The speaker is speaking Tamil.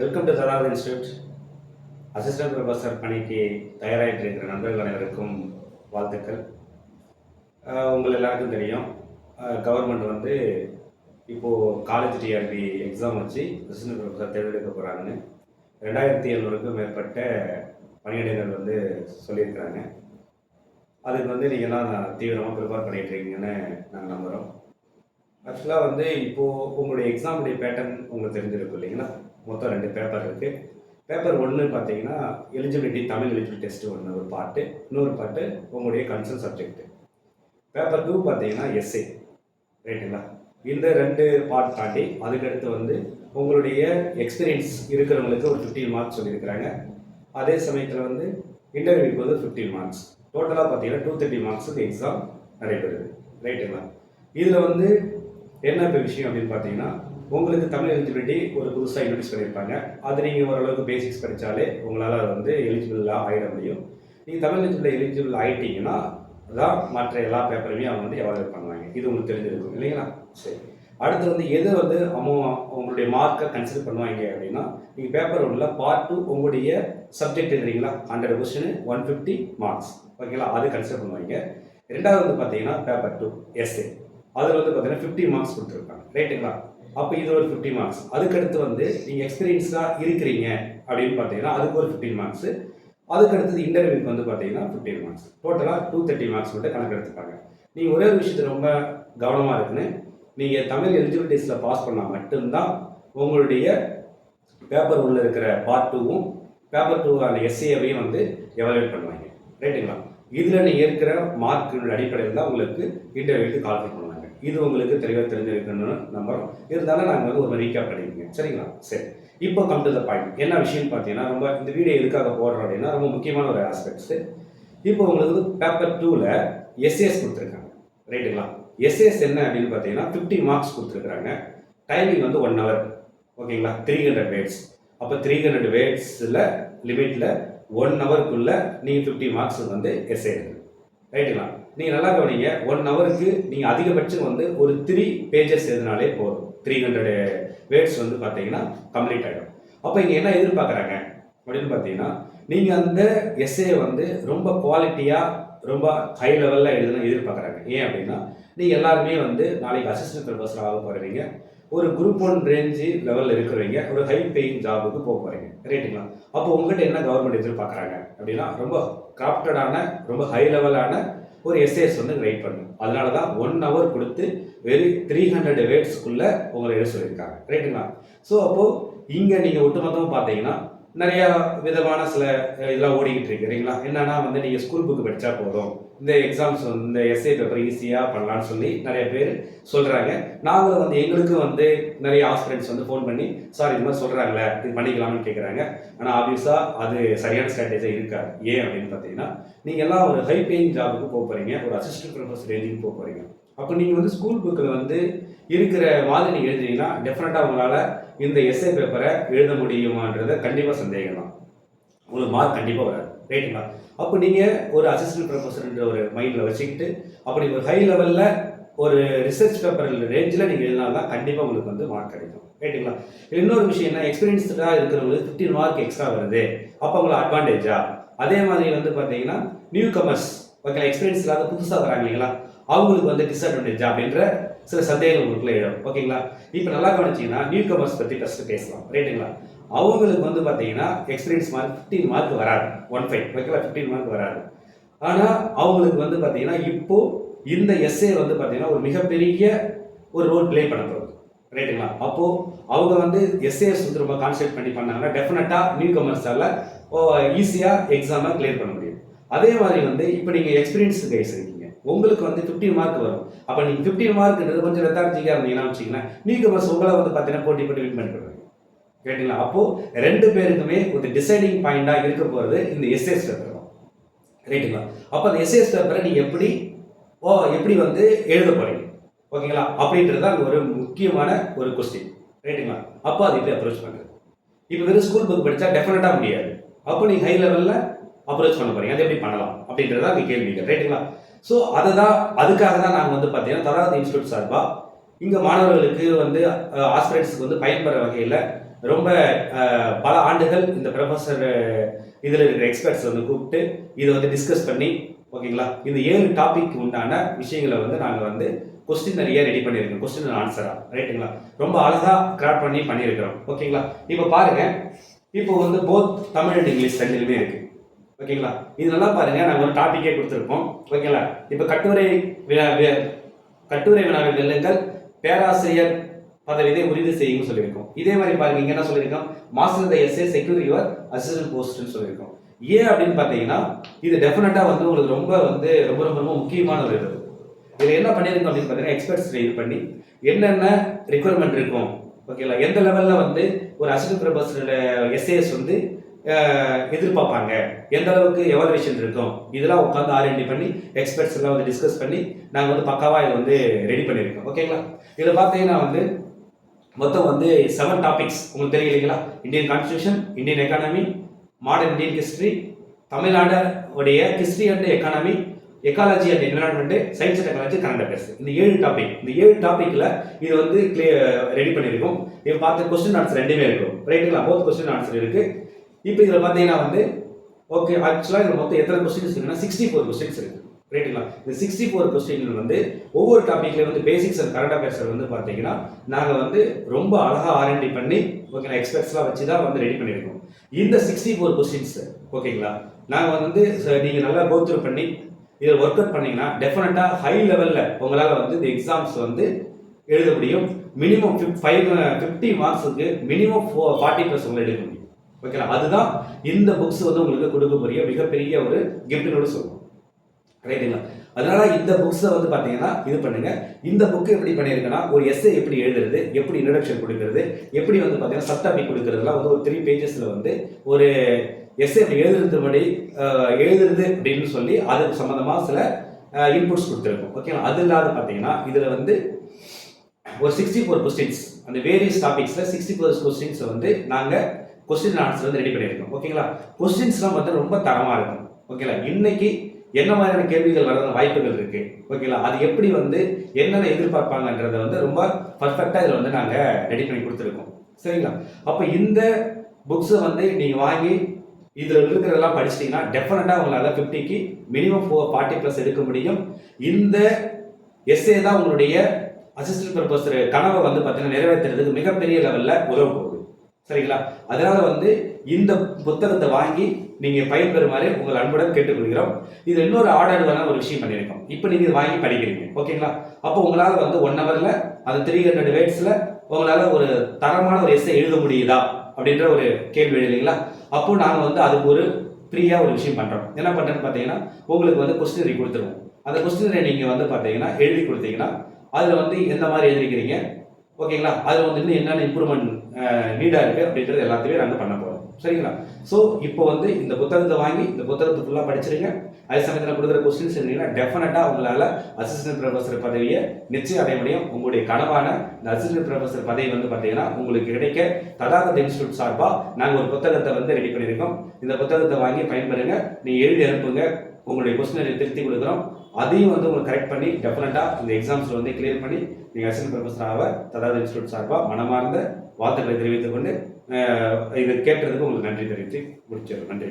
வெல்கம் டு தராவது இன்ஸ்டியூட் அசிஸ்டன்ட் ப்ரொஃபஸர் பணிக்கு தயாராகிட்டு இருக்கிற நண்பர்கள் அனைவருக்கும் வாழ்த்துக்கள். உங்கள் எல்லாருக்கும் தெரியும். கவர்மெண்ட் வந்து இப்போது காலேஜ் டிஆர்பி எக்ஸாம் வச்சு அசிஸ்டன்ட் ப்ரொஃபஸர் தேர்ந்தெடுக்க போகிறாங்கன்னு ரெண்டாயிரத்தி எழுநூறுக்கும் மேற்பட்ட பணியிடங்கள் வந்து சொல்லியிருக்கிறாங்க. அதுக்கு வந்து நீங்கள்லாம் தீவிரமாக ப்ரிப்பேர் பண்ணிகிட்ருக்கீங்கன்னு நாங்கள் நம்புகிறோம் ஆக்சுவலாக வந்து இப்போது உங்களுடைய எக்ஸாமுடைய பேட்டர்ன் உங்களுக்கு தெரிஞ்சிருக்கும் இல்லைங்களா? மொத்தம் ரெண்டு பேப்பர் இருக்குது பேப்பர் ஒன்று பார்த்தீங்கன்னா எலிஜிபிலிட்டி தமிழ் எலிஜிபிலிட்டி டெஸ்ட் ஒன்று ஒரு பாட்டு இன்னொரு பாட்டு உங்களுடைய கன்சர்ன் சப்ஜெக்ட் பேப்பர் டூ பார்த்தீங்கன்னா எஸ்ஏ ரைட்டுங்களா இந்த ரெண்டு பார்ட் தாண்டி அதுக்கடுத்து வந்து உங்களுடைய எக்ஸ்பீரியன்ஸ் இருக்கிறவங்களுக்கு ஒரு ஃபிஃப்டீன் மார்க்ஸ் சொல்லியிருக்கிறாங்க. அதே சமயத்தில் வந்து இன்டர்வியூக்கு வந்து ஃபிஃப்டீன் மார்க்ஸ் டோட்டலாக பார்த்தீங்கன்னா டூ தேர்ட்டி மார்க்ஸுக்கு எக்ஸாம் நடைபெறுது. ரைட்டுங்களா இதில் வந்து என்ன இப்போ விஷயம் அப்படின்னு பார்த்தீங்கன்னா உங்களுக்கு தமிழ் எலிஜிபிலிட்டி ஒரு புதுசாக இன்ட்ரடியூஸ் பண்ணியிருப்பாங்க அது நீங்கள் ஓரளவுக்கு பேசிக்ஸ் படித்தாலே உங்களால் அது வந்து எலிஜிபிளாக ஆகிட முடியும். நீங்கள் தமிழ் எலிஜிபிள் எலிஜிபிள் ஆகிட்டீங்கன்னா தான் மற்ற எல்லா பேப்பருமே அவங்க வந்து எவாலுவேட் பண்ணுவாங்க. இது உங்களுக்கு தெரிஞ்சிருக்கும். இல்லைங்களா? சரி. அடுத்து வந்து எது வந்து அமௌ உங்களுடைய மார்க்கை கன்சிடர் பண்ணுவாங்க அப்படின்னா நீங்கள் பேப்பர் ஒன்றில் பார்ட் டூ உங்களுடைய subject எழுதுறீங்களா? Hundred question one fifty marks ஓகேங்களா அது கன்சிடர் பண்ணுவாங்க. ரெண்டாவது வந்து பார்த்தீங்கன்னா பேப்பர் டூ எஸ்ஏ அதில் வந்து பார்த்தீங்கன்னா ஃபிஃப்டி மார்க்ஸ் கொடுத்துருப்பாங்க. ரைட்டுங்களா அப்போ இது ஒரு ஃபிஃப்டி மார்க்ஸ் அதுக்கடுத்து வந்து நீங்கள் எக்ஸ்பீரியன்ஸாக இருக்கிறீங்க அப்படின்னு பார்த்தீங்கன்னா அதுக்கு ஒரு ஃபிஃப்டின் மார்க்ஸ் அதுக்கடுத்தது இன்டர்வியூக்கு வந்து பார்த்தீங்கன்னா ஃபிஃப்டின் மார்க்ஸ் டோட்டலாக டூ தேர்ட்டி மார்க்ஸ் மட்டும் கணக்கு எடுத்துப்பாங்க. நீங்கள் ஒரே ஒரு விஷயத்தில் ரொம்ப கவனமாக இருக்குன்னு நீங்கள் தமிழ் எலிஜிபிலிட்டிஸில் பாஸ் பண்ணால் மட்டும்தான் உங்களுடைய பேப்பர் உள்ள இருக்கிற பார்ட் டூவும் பேப்பர் டூ அந்த எஸ்ஏவையும் வந்து எவாலுவேட் பண்ணுவாங்க. ரைட்டுங்களா இதில் நீங்கள் இருக்கிற மார்க்கினுடைய அடிப்படையில் தான் உங்களுக்கு இன்டர்வியூக்கு கால் பண்ணுவாங்க இது உங்களுக்கு தெளிவாக தெரிஞ்சிருக்கணும்னு நம்புகிறோம் இருந்தாலும் நாங்கள் வந்து ஒரு ரீக்கா பண்ணிக்கோங்க. சரிங்களா? சரி. இப்போ கம் டு த பாயிண்ட் என்ன விஷயம்னு பார்த்தீங்கன்னா ரொம்ப இந்த வீடியோ எதுக்காக போடுறோம் அப்படின்னா ரொம்ப முக்கியமான ஒரு ஆஸ்பெக்ட்ஸு இப்போ உங்களுக்கு வந்து பேப்பர் டூவில் எஸ்ஏஎஸ் கொடுத்துருக்காங்க. ரைட்டுங்களா? எஸ்ஏஎஸ் என்ன அப்படின்னு பார்த்தீங்கன்னா ஃபிஃப்டி மார்க்ஸ் கொடுத்துருக்குறாங்க. டைமிங் வந்து ஒன் ஹவர் ஓகேங்களா? த்ரீ ஹண்ட்ரட் வேட்ஸ் அப்போ த்ரீ ஹண்ட்ரட் வேட்ஸில் லிமிட்டில் ஒன் ஹவருக்குள்ளே நீங்கள் ஃபிஃப்டி மார்க்ஸ் வந்து எஸ்ஏ ரைட்டுங்களா? நீங்கள் நல்லா கவனிங்க ஒன் ஹவருக்கு நீங்கள் அதிகபட்சம் வந்து ஒரு த்ரீ பேஜஸ் எழுதினாலே போதும். த்ரீ ஹண்ட்ரட் வேர்ட்ஸ் வந்து பார்த்தீங்கன்னா கம்ப்ளீட் ஆகிடும் அப்போ இங்கே என்ன எதிர்பார்க்குறாங்க? அப்படின்னு பார்த்தீங்கன்னா நீங்கள் அந்த எஸ்ஏ வந்து ரொம்ப குவாலிட்டியாக ரொம்ப ஹை லெவலில் எழுதணும் எதிர்பார்க்குறாங்க. ஏன் அப்படின்னா நீங்கள் எல்லாருமே வந்து நாளைக்கு அசிஸ்டன்ட் ப்ரொஃபஸர் ஆக போகிறீங்க ஒரு குரூப் ஒன் ரேஞ்சு லெவலில் இருக்கிறவங்க ஒரு ஹை பெயிங் ஜாபுக்கு போக போகிறீங்க ரைட்டுங்களா அப்போ உங்கள்கிட்ட என்ன கவர்மெண்ட் எதிர்பார்க்குறாங்க? அப்படின்னா ரொம்ப கிராஃப்டடான ரொம்ப ஹை லெவலான ஒரு எஸ்ஏஎஸ் வந்து ரைட் பண்ணும். அதனால தான் ஒன் ஹவர் கொடுத்து வெரி த்ரீ ஹண்ட்ரட் வேர்ட்ஸ்க்குள்ளே உங்களை எழுத சொல்லியிருக்காங்க. ரைட்டுங்களா ஸோ அப்போது இங்கே நீங்கள் ஒட்டுமொத்தமாக பார்த்தீங்கன்னா நிறையா விதமான சில இதெல்லாம் ஓடிக்கிட்டு இருக்கு இல்லைங்களா என்னன்னா வந்து நீங்கள் ஸ்கூல் புக்கு படித்தா போதும். இந்த எக்ஸாம்ஸ் வந்து இந்த எஸ்ஏ பேப்பர் ஈஸியாக பண்ணலாம்னு சொல்லி நிறைய பேர் சொல்கிறாங்க நாங்களும் வந்து எங்களுக்கும் வந்து நிறைய ஆஸ்பிரண்ட்ஸ் வந்து ஃபோன் பண்ணி சார் இது மாதிரி சொல்கிறாங்களே இது பண்ணிக்கலாம்னு கேட்குறாங்க ஆனால் ஆப்வியஸாக அது சரியான ஸ்ட்ராட்டஜியாக இருக்காது. ஏன் அப்படின்னு பார்த்தீங்கன்னா நீங்கள் எல்லாம் ஒரு ஹை பேயிங் ஜாபுக்கு போக போகிறீங்க ஒரு அசிஸ்டன்ட் ப்ரொஃபஸர் ரேஞ்சுக்கு போக போகிறீங்க அப்போ நீங்கள் வந்து ஸ்கூல் புக்கில் வந்து இருக்கிற மாதிரி நீங்கள் எழுதுனீங்கன்னா டெஃபினட்டாக உங்களால் இந்த எஸ்ஏ பேப்பரை எழுத முடியுமான்றத கண்டிப்பாக சந்தேகம் தான். உங்களுக்கு மார்க் கண்டிப்பாக வராது. ரைட்டுங்களா அப்போ நீங்கள் ஒரு அசிஸ்டன்ட் ப்ரொஃபஸர்ன்ற ஒரு மைண்டில் வச்சுக்கிட்டு அப்படி ஒரு ஹை லெவலில் ஒரு ரிசர்ச் பேப்பர் ரேஞ்சில் நீங்கள் எழுதினா தான் கண்டிப்பாக உங்களுக்கு வந்து மார்க் கிடைக்கும். ரைட்டுங்களா இன்னொரு விஷயம் என்ன? எக்ஸ்பீரியன்ஸ்டாக இருக்கிறவங்களுக்கு ஃபிஃப்டீன் மார்க் எக்ஸ்ட்ரா வருது. அப்போ உங்களுக்கு அட்வான்டேஜா அதே மாதிரி வந்து பார்த்தீங்கன்னா நியூ கமர்ஸ் ஓகே எக்ஸ்பீரியன்ஸ் இல்லாத புதுசாக வராங்க இல்லைங்களா? அவங்களுக்கு வந்து டிஸ்அட்வான்டேஜ் அப்படின்ற சில சந்தேகங்கள் உங்களுக்குள்ள எழும். ஓகேங்களா? இப்போ நல்லா கவனிச்சிங்கன்னா நியூ கமர்ஸ் பற்றி ஃபஸ்ட்டு பேசலாம். ரைட்டுங்களா அவங்களுக்கு வந்து பார்த்தீங்கன்னா எக்ஸ்பீரியன்ஸ் மார்க் ஃபிஃப்டீன் மார்க் வராது. ஒன் ஃபைவ் ஓகேங்களா? ஃபிஃப்டீன் மார்க் வராது. ஆனால் அவங்களுக்கு வந்து பார்த்தீங்கன்னா இப்போ இந்த எஸ்ஏ வந்து பார்த்தீங்கன்னா ஒரு மிகப்பெரிய ஒரு ரோல் ப்ளே பண்ண போகுது. ரைட்டுங்களா அப்போது அவங்க வந்து எஸ்ஏஎஸ் வந்து ரொம்ப கான்சென்ட்ரேட் பண்ணி பண்ணாங்கன்னா டெஃபினட்டாக நியூ கமர்ஸால் ஈஸியாக எக்ஸாமை கிளியர் பண்ண முடியும். அதே மாதிரி வந்து இப்போ நீங்கள் எக்ஸ்பீரியன்ஸ் கைஸ் இருக்கீங்க. உங்களுக்கு வந்து ஃபிஃப்டின் மார்க் வரும். அப்போ நீங்கள் ஃபிஃப்டின் மார்க்ன்றது கொஞ்சம் ரெத்தார்ஜிக்காக இருந்தீங்கன்னா வச்சிங்கன்னா நீங்கள் பஸ் உங்களை வந்து பார்த்தீங்கன்னா போட்டி போட்டு வின் பண்ணி கேட்டிங்களா? அப்போது ரெண்டு பேருக்குமே ஒரு டிசைடிங் பாயிண்டாக இருக்க போகிறது இந்த எஸ்எஸ் பேப்பர் தான். ரைட்டுங்களா அப்போ அந்த எஸ்எஸ் பேப்பரை நீங்கள் எப்படி ஓ எப்படி வந்து எழுத போகிறீங்க ஓகேங்களா? அப்படின்றது தான் ஒரு முக்கியமான ஒரு கொஸ்டின் ரைட்டுங்களா அப்போ அது எப்படி அப்ரோச் பண்ணுறது இப்போ வெறும் ஸ்கூல் புக் படித்தா டெஃபினட்டாக முடியாது. அப்போ நீங்கள் ஹை லெவலில் அப்ரோச் பண்ண போகிறீங்க அது எப்படி பண்ணலாம்? அப்படின்றது தான் இங்கே கேள்விகள். ரைட்டுங்களா ஸோ அதை தான் அதுக்காக தான் நாங்கள் வந்து பார்த்தீங்கன்னா தராவது இன்ஸ்டியூட் சார்பாக இங்கே மாணவர்களுக்கு வந்து ஆஸ்பிரண்ட்ஸுக்கு வந்து பயன்பெற வகையில் ரொம்ப பல ஆண்டுகள் இந்த ப்ரொஃபஸர் இதில் இருக்கிற எக்ஸ்பர்ட்ஸ் வந்து கூப்பிட்டு இதை வந்து டிஸ்கஸ் பண்ணி ஓகேங்களா? இந்த ஏழு டாபிக் உண்டான விஷயங்களை வந்து நாங்கள் வந்து கொஸ்டின் நிறைய ரெடி பண்ணியிருக்கோம் கொஸ்டின் ஆன்சரா ரைட்டுங்களா ரொம்ப அழகாக கிராஃப்ட் பண்ணி பண்ணியிருக்கிறோம் ஓகேங்களா? இப்போ பாருங்க இப்போ வந்து போத் தமிழ் அண்ட் இங்கிலீஷ் ரெண்டுலுமே இருக்கு. ஓகேங்களா? இது நல்லா பாருங்க நாங்கள் ஒரு டாபிக்கே கொடுத்துருக்கோம். ஓகேங்களா? இப்போ கட்டுரை வினா வி- கட்டுரை வினாவில் வெல்லுங்கள் பேராசிரியர் பதவியை உறுதி செய்யுங்க சொல்லியிருக்கோம். இதே மாதிரி பாருங்க இங்க என்ன சொல்லியிருக்கோம்? Master the SA secure your assistant போஸ்ட்னு சொல்லியிருக்கோம். ஏன் அப்படின்னு பார்த்தீங்கன்னா இது டெஃபினட்டா வந்து உங்களுக்கு ரொம்ப வந்து ரொம்ப ரொம்ப ரொம்ப முக்கியமான ஒரு இது. இதில் என்ன பண்ணியிருக்கோம் அப்படின்னு பார்த்தீங்கன்னா எக்ஸ்பர்ட்ஸ் இது பண்ணி என்னென்ன ரெக்குவயர்மெண்ட் இருக்கும்? ஓகேங்களா? எந்த லெவலில் வந்து ஒரு அசிஸ்டன்ட் ப்ரொஃபஸரோட எஸ்ஏஎஸ் வந்து எதிர்பார்ப்பாங்க. எந்த அளவுக்கு எவாலுவேஷன் இருக்கும்? இதெல்லாம் உட்காந்து ஆர்என்டி பண்ணி எக்ஸ்பர்ட்ஸ் எல்லாம் வந்து டிஸ்கஸ் பண்ணி நாங்கள் வந்து பக்காவாக இதை வந்து ரெடி பண்ணியிருக்கோம். ஓகேங்களா இதில் பார்த்தீங்கன்னா வந்து மொத்தம் வந்து செவன் டாபிக்ஸ் உங்களுக்கு தெரியும் இல்லைங்களா? Indian constitution Indian economy modern Indian history Tamil Nadu உடைய history and economy ecology and environment science technology current affairs இந்த ஏழு டாபிக் இந்த ஏழு டாப்பிக்கில் இது வந்து ரெடி பண்ணியிருக்கோம். இப்போ பார்த்து கொஸ்டின் ஆன்சர் ரெண்டுமே இருக்கும். ரைட்டுங்களா போத் கொஸ்டின் ஆன்சர் இருக்குது இப்போ இதில் பார்த்தீங்கன்னா வந்து ஓகே ஆக்சுவலாக இதில் மொத்தம் எத்தனை கொஸ்டின்ஸ் இருக்குன்னா சிக்ஸ்டி ஃபோர் கொஸ்டின்ஸ் இருக்கு ரைட்டுங்களா இந்த சிக்ஸ்டி ஃபோர் கொஸ்டின் வந்து ஒவ்வொரு டாபிக்ல வந்து பேசிக்ஸ் அண்ட் கரண்ட் அஃபேர்ஸ் வந்து பார்த்தீங்கன்னா நாங்கள் வந்து ரொம்ப அழகாக ஆர்என்டி பண்ணி ஓகேங்களா எக்ஸ்பர்ட்ஸ்லாம் வச்சு தான் வந்து ரெடி பண்ணியிருக்கோம். இந்த சிக்ஸ்டி ஃபோர் கொஸ்டின்ஸ் ஓகேங்களா நாங்கள் வந்து நீங்கள் நல்லா கோத்ரூ பண்ணி இதில் ஒர்க் அவுட் பண்ணிங்கன்னா டெஃபினட்டாக ஹை லெவலில் உங்களால் வந்து இந்த எக்ஸாம்ஸ் வந்து எழுத முடியும். மினிமம் ஃபைவ் ஃபிஃப்டி மார்க்ஸுக்கு மினிமம் ஃபோ ஃபார்ட்டி ப்ளஸ் உங்களை எடுக்க முடியும். ஓகேங்களா அதுதான் இந்த புக்ஸ் வந்து உங்களுக்கு கொடுக்கக்கூடிய மிகப்பெரிய ஒரு கிஃப்ட்னோட சொல்லுவோம் ரைட்டுங்களா அதனால இந்த புக்ஸை வந்து பார்த்தீங்கன்னா இது பண்ணுங்க. இந்த புக்கு எப்படி பண்ணியிருக்கேன்னா ஒரு எஸ்ஏ எப்படி எழுதுறது எப்படி இன்ட்ரடக்ஷன் கொடுக்கறது எப்படி வந்து பார்த்தீங்கன்னா சப்டாபி கொடுக்கறதுலாம் வந்து ஒரு த்ரீ பேஜஸில் வந்து ஒரு எஸ்ஏ எழுதுறதுபடி எழுதுறது அப்படின்னு சொல்லி அதுக்கு சம்மந்தமாக சில இன்புட்ஸ் கொடுத்துருக்கோம். ஓகேங்களா அது இல்லாத பார்த்தீங்கன்னா இதில் வந்து ஒரு சிக்ஸ்டி ஃபோர் கொஸ்டின்ஸ் அந்த வேரியஸ் டாபிக்ஸில் சிக்ஸ்டி ஃபோர் கொஸ்டின்ஸை வந்து நாங்கள் கொஸ்டின் ஆன்சர் வந்து ரெடி பண்ணியிருக்கோம். ஓகேங்களா கொஸ்டின்ஸ்லாம் வந்து ரொம்ப தரமாக இருக்கும். ஓகேங்களா இன்னைக்கு என்ன மாதிரியான கேள்விகள் வரது வாய்ப்புகள் இருக்கு? ஓகேங்களா அது எப்படி வந்து என்னென்ன எதிர்பார்ப்பாங்கன்றத வந்து ரொம்ப பர்ஃபெக்டாக இதில் வந்து நாங்கள் ரெடி பண்ணி கொடுத்துருக்கோம். சரிங்களா? அப்போ இந்த புக்ஸை வந்து நீங்கள் வாங்கி இதில் இருக்கிறதெல்லாம் படிச்சிட்டிங்கன்னா டெஃபினட்டாக உங்களால் ஃபிஃப்டிக்கு மினிமம் ஃபோர் ஃபார்ட்டி ப்ளஸ் எடுக்க முடியும். இந்த எஸ்ஏ தான் உங்களுடைய அசிஸ்டன்ட் ப்ரொஃபஸர் கனவை வந்து பார்த்தீங்கன்னா நிறைவேற்றுறதுக்கு மிகப்பெரிய லெவலில் உதவும். சரிங்களா? அதனால வந்து இந்த புத்தகத்தை வாங்கி நீங்க பயன்பெறுமாறு உங்கள் அன்புடன் கேட்டுக்கொள்கிறோம். இது இன்னொரு ஆர்டர்வான ஒரு விஷயம் பண்ணியிருக்கோம். இப்போ நீங்க இதை வாங்கி படிக்கிறீங்க. ஓகேங்களா? அப்போ உங்களால வந்து ஒன் ஹவர்ல அந்த த்ரீ ஹண்ட்ரட் வேர்ட்ஸ்ல உங்களால ஒரு தரமான ஒரு எஸ்ஸை எழுத முடியுதா? அப்படின்ற ஒரு கேள்வி இல்லைங்களா? அப்போ நாங்கள் வந்து அதுக்கு ஒரு ஃப்ரீயாக ஒரு விஷயம் பண்ணுறோம் என்ன பண்ணுறேன்னு பார்த்தீங்கன்னா உங்களுக்கு வந்து கொஸ்டினரி கொடுத்துருவோம். அந்த கொஸ்டினரை நீங்கள் வந்து பார்த்தீங்கன்னா எழுதி கொடுத்தீங்கன்னா அதில் வந்து எந்த மாதிரி எழுதிக்கிறீங்க ஓகேங்களா? அதில் வந்து இன்னும் என்னென்ன இம்ப்ரூவ்மெண்ட் நீடாக இருக்குது அப்படின்றது எல்லாத்தையுமே நாங்கள் பண்ண போகிறோம் சரிங்களா? ஸோ இப்போ வந்து இந்த புத்தகத்தை வாங்கி இந்த புத்தகத்தை ஃபுல்லாக படிச்சிருங்க. அதே சமயத்தில் கொடுக்குற கொஸ்டின்ஸ் இருந்தீங்கன்னா டெஃபினட்டாக உங்களால் அசிஸ்டன்ட் ப்ரொஃபஸர் பதவியை நிச்சயம் அடைய முடியும். உங்களுடைய கனவான இந்த அசிஸ்டன்ட் ப்ரொஃபஸர் பதவி வந்து பார்த்தீங்கன்னா உங்களுக்கு கிடைக்க தடாகத் இன்ஸ்டியூட் சார்பாக நாங்கள் ஒரு புத்தகத்தை வந்து ரெடி பண்ணியிருக்கோம். இந்த புத்தகத்தை வாங்கி பயன்பெறுங்க. நீங்கள் எழுதி அனுப்புங்க. உங்களுடைய கொஸ்டினை திருத்தி கொடுக்குறோம். அதையும் வந்து உங்களுக்கு கரெக்ட் பண்ணி டெஃபினட்டாக இந்த எக்ஸாம்ஸில் வந்து கிளியர் பண்ணி நீங்கள் அசிஸ்டன்ட் ப்ரொஃபஸர் ஆக ததாத இன்ஸ்டியூட் சார்பாக மனமார்ந்த வாழ்த்துக்களை தெரிவித்துக் கொண்டு இது கேட்டதுக்கு உங்களுக்கு நன்றி தெரிவித்து முடிச்சிடும் நன்றி.